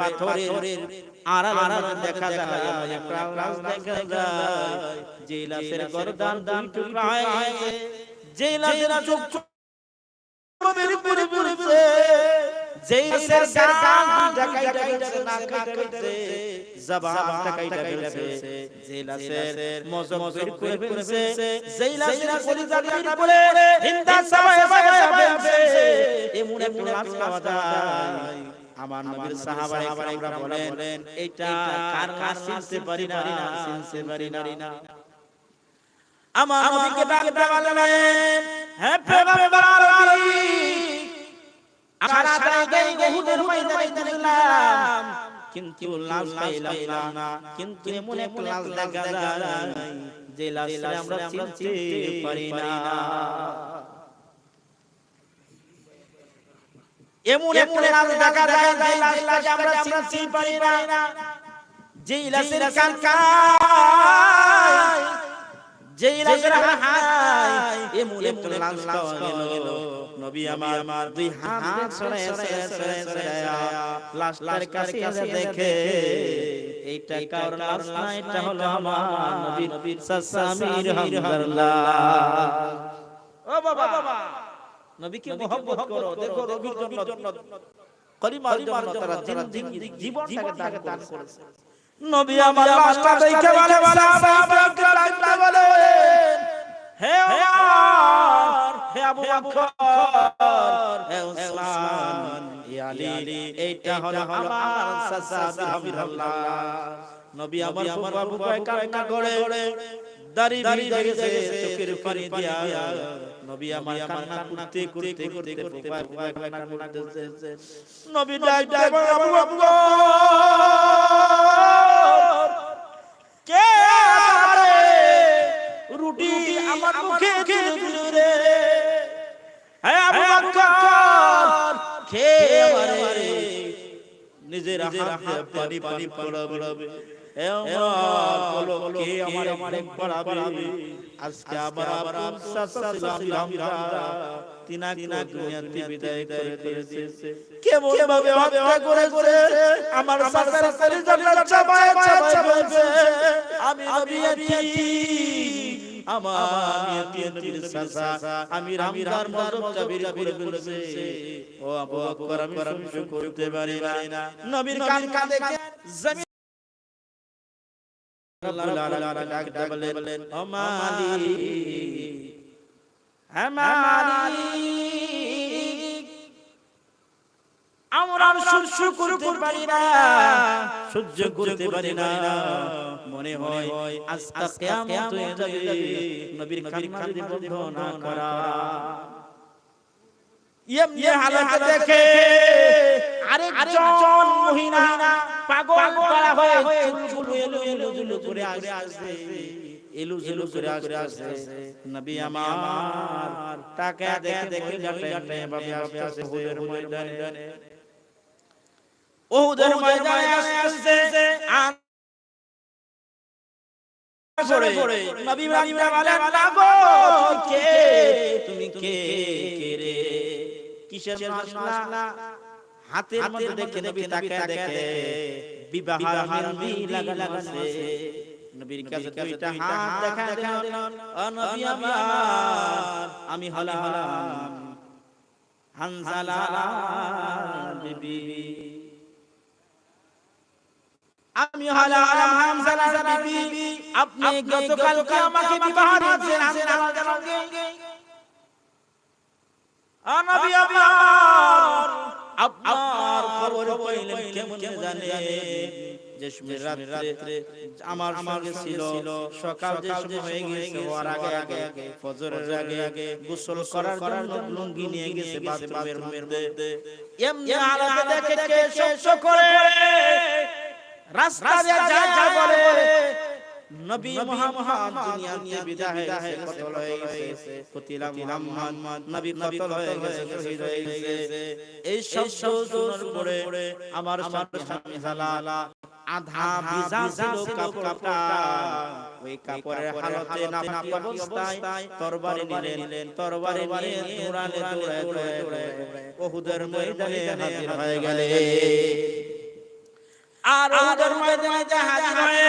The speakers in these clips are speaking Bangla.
পাথরের আড়াল দেখা যায় এমন একটা লাশ দেখা যায়। যে লাশের গর্দান দুই টুকরা যে লাশের চোখ বের করে পড়েছে। যেই লাশের গান দুইটা কাইটা গেছে নাক কাইটা গেছে জবানটা যে লাশের মজম বের করে ফেলেছে। যেই লাশের কলিজা বের করে হিন্দা সাবায় সাবায় ফেলছে এমন লাশ খাওয়া যায়। আমার নবীর সাহাবায়ে کرام বলেন এটা কার কার চিনতে পারি না? চিনতে পারি না। আমার নবীকে ডাকতে বললেন হে পেগম্বর আমার সারা গই গহুদের ময়দানে দেখলাম কিন্তু লাশ পাইলাম না। কিন্তু এমন এক লাশ দেখা যায় যে লাশটা আমরা চিনতে পারি না। এমন এমন লাশ দেখা যায় যে লাশ আমরা চিনতে পারি না। যেই লাশের কান কায় যেই লাশের হাই এমন এমন লাশ পাওয়া গেল নবী আমার আমার দুই হাত ছড়ায় ছড়ায় ছড়ায় ছড়ায় লাশটার কাছে এসে দেখে এইটা কার লাশ না এটা হলো আমার নবী নবীর সাসামির হামদুলিল্লাহ ও বাবা। নবীকে মহব্বত করো দেখো রবির জন্য কলিমার জন্য তারা জীবনটাকে দান করেছে। নবী আমার লাশটা দেখে বলে বলে ডাকতে বলে হে ওমর হে আবু বকর হে উসমান ইয়া আলী এইটা হলো আমার সাসা হাবিবুল্লাহ। নবী আমার ফুফা ফুফা কান্না করে দাড়ি গেছে চোখের পানি দিয়া নবী আমার কান্না করতে করতে করতে ফুফা ফুফা কান্না করতেছে নবী ডাক ডাক আবু বকর কে আমারে রুটি আমার মুখে দিল দিল রে হে আবু বকর কে আমারে নিজের হাতে পানি পানি পড়াবে কে আমার আমার একবার পড়াবে আজকে আবার আবার সাসালাম তিনা তিনা দুনিয়াতে বিদায় করে দিয়েছে। কেমন ভাবে হত্যা করে করে আমার সাসার সারি জান্নাত চাপায় চাপায় ফেলছে আমি আমি রামদার মজব কবির করে ফেলছে ও আবু বকর আমি সহ্য করতে পারি না। নবীর কান কান দেখে আমরা সহ্য করতে পারি না সহ্য করতে মনে হয় আজকে কিয়ামত হয়ে যাবে পাগল করা হয়ে চুলগুলো এলো এলো জুলো করে আসে এলু করে নবী আমার টাকা দেখে দেখে যাতে ভাবে আসে ওদের ময়দানে ওদের ময়দানে আসছে আর নবী নবী বলেন লাগো কে তুমি কে কে রে কিসের মাসলা হাতের মধ্যে দেখে নবী তাকে দেখে বিবাহ হারবি লাগা লাগাছে নবীর কাছে দুইটা হাত দেখা দিলেন ও নবী আমার আমি হলাম হানজালা বিবি। আমি হলাম হামজালা বিবি। আপনি গতকালকে আমাকে বিবাহ দিয়েছেন সঙ্গে ও নবী আমার আপনার খবর পাইলেন কেমন জানে। যে রাত্রে আমার সঙ্গে ছিল সকাল যে সময় হয়ে গেছে হওয়ার আগে আগে ফজরের আগে আগে গোসল করার জন্য লুঙ্গি নিয়ে গেছে বাথরুমের মধ্যে। এমনি আলাদা দেখে কে শস্য করে রাস্তা দিয়ে যায় বলে নবী মুহাম্মদ দুনিয়াতে বিদায় কতল গেছে। মুহাম্মদ নবী কতল হয়ে গেছে শহীদ হয়ে গেছে। এই সব শোনার পরে আমার স্বামী হালালা আধা ভিজা ছিল কাপড়টা ওই কাপড়ের হালতে নাপাক অবস্থায় তরবারি নিলেন তরবারি নিয়ে দৌড়ালে দৌড়ায় দৌড়ায় দৌড়ায় ওহুদের ময়দানে হাজির হয়ে গেলে। আর ওদের ময়দানে হাজির হয়ে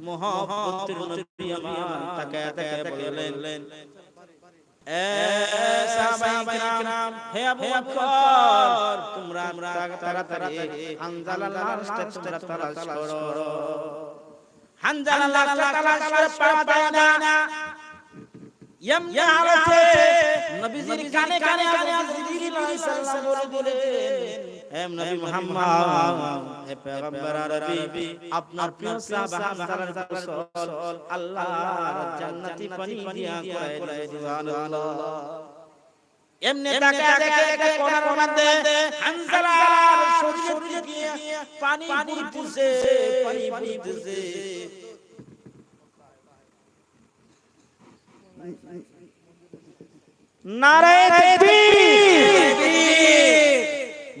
মহব্বতের নবী আমার তাকায় তাকায় বললেন এ সাহাবায়ে কিরাম হে আবু বকর তোমরা তাড়াতাড়ি হানজালার লাশটা তোমরা তালাশ করো হানজালার লাশটা তালাশ করে পাওয়া যায় না এমনি হালতে নবীজির কানে কানে কানে জিবরিল সাল্লাল্লাহু বলে দিলেন হে নবী মুহাম্মদ হে পয়গম্বর আরবি আপনার প্রিয় সাহাবা হামজালার গোসল আল্লাহর জান্নাতি পানি দিয়া করায় সুবহানাল্লাহ। এমনি তাকা দেখে দেখে কোনার মধ্যে হানজালার শরীরে গিয়ে পানি পড়তেছে পানি পড়তেছে। নারায়ে তাকবীর।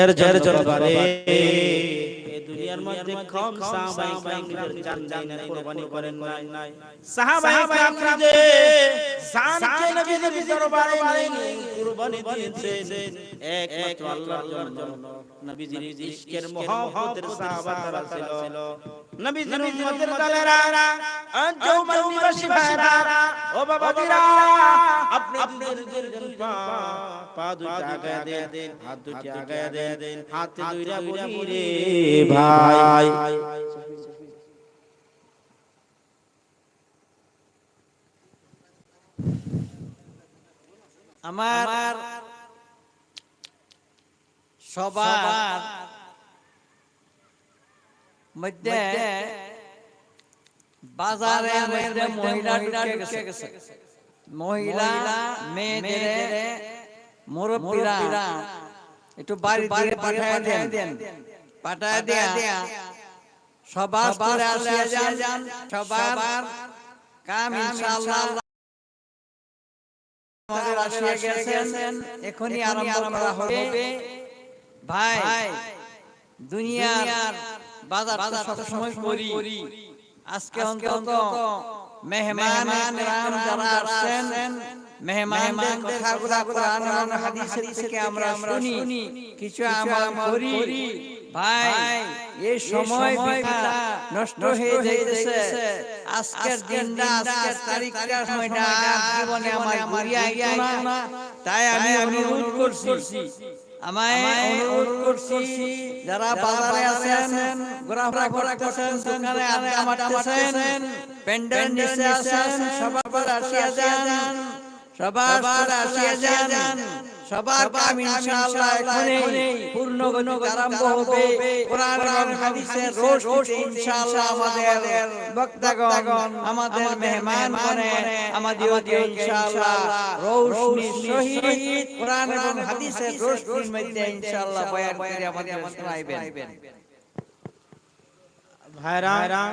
এর জের জলবারে এই দুনিয়ার মধ্যে কম সাহাবায়ে কিরামদের জান জান কুরবানি করেন নাই। সাহাবায়ে কিরাম যে জানকে নবীর দরবারে নিয়ে কুরবানি দিয়েছেন একমাত্র আল্লাহর জন্য। নবীজির ইশকের মহব্বতের সাহাবা তারা ছিল। নবীজির উম্মতের দলেরা আঞ্জুমান নিবাসী ভাইরা ও বাবাজিরা আপনি আপনাদের পা পা দুইটা আগায় দেন হাত দুইটা আগায় দেন হাতে দুইটা বলি রে ভাই। আমার সবার মধ্যে বাজারে মধ্যে মহিলা ঢুকে গেছে। মহিলা মেয়েদের মুরব্বীরা একটু বাড়ি দিয়ে পাঠায় দেন। পাঠায় দেয়া। সবার করে আসিয়া যান। সবার কাম ইনশাআল্লাহ। আমাদের আসিয়া গেছেন। এখনই আরম্ভ করা হবে। ভাই দুনিয়ার বাজার তো সব সময় করি। আজকে অন্তত মেহমান রাম যারা আসছেন মেহমানদের কথাগুলো কোরআন এবং হাদিসের থেকে আমরা শুনি কিছু আমল করি। ভাই এই সময় বিনা নষ্ট হয়ে যাইতেছে। আজকের দিনটা আজকের তারিখটা সময়টা জীবনে আমার ঘুরিয়ে আইতো তাই আমি অনুরোধ করছি। আমায় অনুরোধ করছি যারা বাজারে আছেন ঘোরাফেরা করতেছেন দোকানে আড্ডা মারতেছেন প্যান্ডেল নিচে আছেন সবার আসিয়া যান সবার আসিয়া যান সবার কাম ইনশাআল্লাহ এখনই পূর্ণ গতি আরম্ভ হবে। কোরআন এবং হাদিসের রোশনীতে ইনশাআল্লাহ আমাদের বক্তাগণ আমাদের মেহমান করে আমাদের ইনশাআল্লাহ রোশনী সহিত কোরআন এবং হাদিসের রোশনীর মধ্যে ইনশাআল্লাহ বয়ান করে আমাদের শোনাইবেন। ভাইরা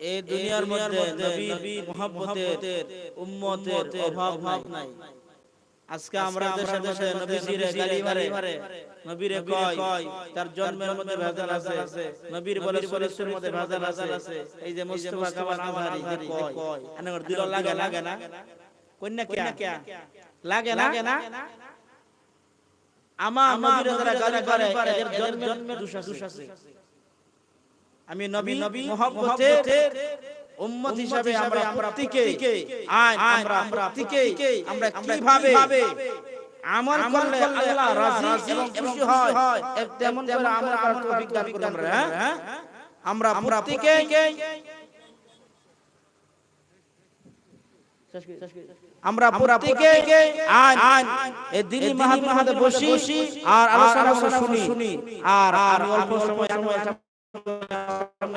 এই দুনিয়ার মধ্যে নবীর মহব্বতের উম্মতের অভাব নাই। আজকে আমরা দেশে দেশে নবীজির নবীরে কয় তার জন্মের মধ্যে ভেজাল আছে নবীর বলে শরীরের মধ্যে ভেজাল আছে। এই যে মুস্তাফা কামাল আজহারি যে কয় আনার দিল লাগে লাগে না? কন্যা কে? লাগে লাগে না? আমার নবীর যারা গালি করে এদের জন্মের দোষ আছে। আমি নবী নবী উম্মত হিসাবে আমরা প্রত্যেকে আজ আমরা প্রত্যেকে আমরা কীভাবে আমল করলে আল্লাহ রাজি এবং খুশি হয়? তেমন করে আমরা আমরা তৌফিক দান করুন আমরা হ্যাঁ? আমরা প্রত্যেকে আমরা প্রত্যেকে এই মাহফিলে বসি আর আলোচনা শুনি। আর আমি অল্প সময় সময়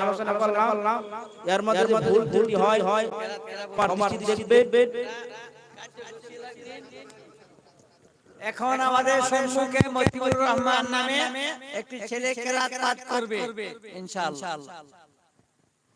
আলোচনা করলাম এর মধ্যে ভুল ত্রুটি হয় হয় আমার দেখবে। এখন আমাদের সম্মুখে মতিউর রহমান নামে একটি ছেলে কেরাত পাঠ করবে ইনশাআল্লাহ।